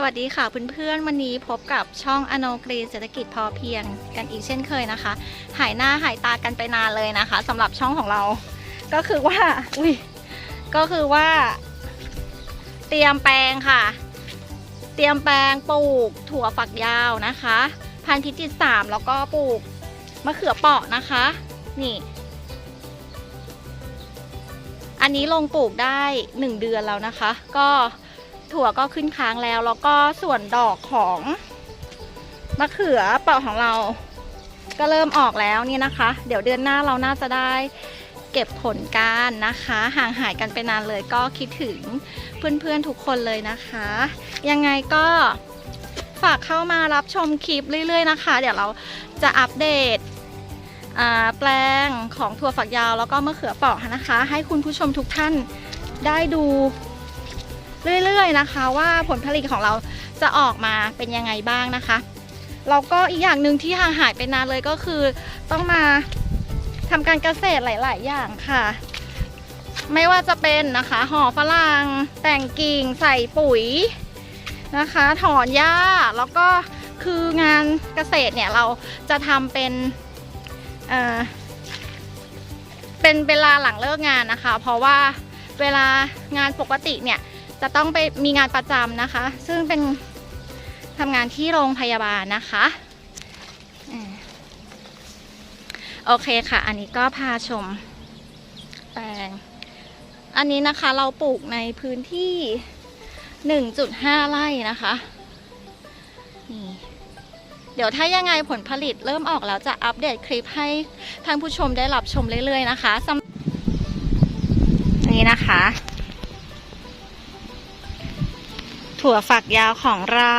สวัสดีค่ะเพื่อนๆ วันนี้พบกับช่องอโนกรีนเศรษฐกิจพอเพียงกันอีกเช่นเคยนะคะ หายหน้าหายตากันไปนานเลยนะคะสำหรับช่องของเรา ก็คือว่าอุ้ยก็คือว่า เตรียมแปลงค่ะ เตรียมแปลงปลูกถั่วฝักยาวนะคะ พันธุ์ทิจิตสามแล้วก็ปลูกมะเขือเปาะนะคะ นี่ อันนี้ลงปลูกได้1เดือนแล้วนะคะ ก็ ถั่วก็ขึ้นค้างแล้ว แล้วก็ส่วนดอกของมะเขือเปราะของเรา ก็เริ่มออกแล้วนี่นะคะ เดี๋ยวเดือนหน้าเราน่าจะได้เก็บผลการนะคะ ห่างหายกันไปนานเลยก็คิดถึงเพื่อนๆทุกคนเลยนะคะ ยังไงก็ฝากเข้ามารับชมคลิปเรื่อยๆนะคะ เดี๋ยวเราจะอัปเดตแปลงของถั่วฝักยาวแล้วก็มะเขือเปราะนะคะ ให้คุณผู้ชมทุกท่านได้ดู เรื่อยๆนะคะ ว่าผลผลิตของเราจะออกมาเป็นยังไงบ้างนะคะแล้วก็อีกอย่างหนึ่งที่ห่างหายไปนานเลยก็คือ ต้องมาทำการเกษตรหลาย ๆ อย่างค่ะ ไม่ว่าจะเป็นนะคะห่อฝรั่งแต่งกิ่งใส่ปุ๋ยนะคะ ถอนหญ้าแล้วก็คืองานเกษตรเนี่ยเราจะทำเป็นเอ่อเป็นเวลาหลังเลิกงานนะคะ เพราะว่าเวลางานปกติเนี่ย จะต้องไปมีงานประจำนะคะ ซึ่งเป็นทำงานที่โรงพยาบาลนะคะโอเคค่ะ อันนี้ก็พาชมแปลง อันนี้นะคะเราปลูกในพื้นที่ 1.5 ไร่นะคะนี่เดี๋ยวถ้ายังไงผลผลิตเริ่มออกแล้วจะอัปเดตคลิปให้ท่านผู้ชมได้รับชมเรื่อยๆนะคะนนี้นะคะ ถั่วฝักยาวของเรา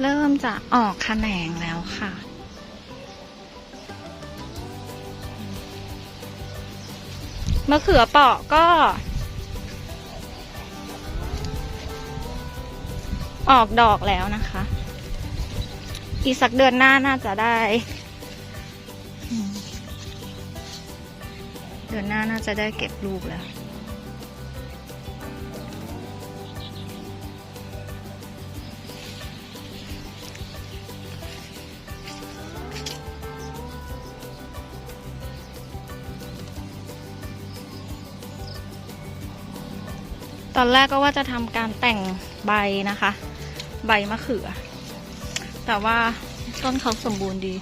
เริ่มจะออกแขนงแล้วค่ะมะเขือเปราะก็ ออกดอกแล้วนะคะ อีกสักเดือนหน้าน่าจะได้ เดือนหน้าน่าจะได้เก็บลูกแล้วตอนแรกก็ว่าจะทำการแต่งใบนะคะ ใบมะเขือ แต่ว่าต้นเขาสมบูรณ์ดี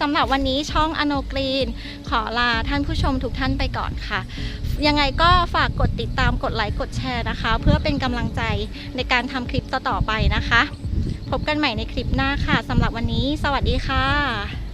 สำหรับวันนี้ช่องอโนกรีน ขอลาท่านผู้ชมทุกท่านไปก่อนค่ะ ยังไงก็ฝากกดติดตามกดไลค์กดแชร์นะคะ เพื่อเป็นกำลังใจในการทำคลิปต่อๆไปนะคะ พบกันใหม่ในคลิปหน้าค่ะสำหรับวันนี้ สวัสดีค่ะ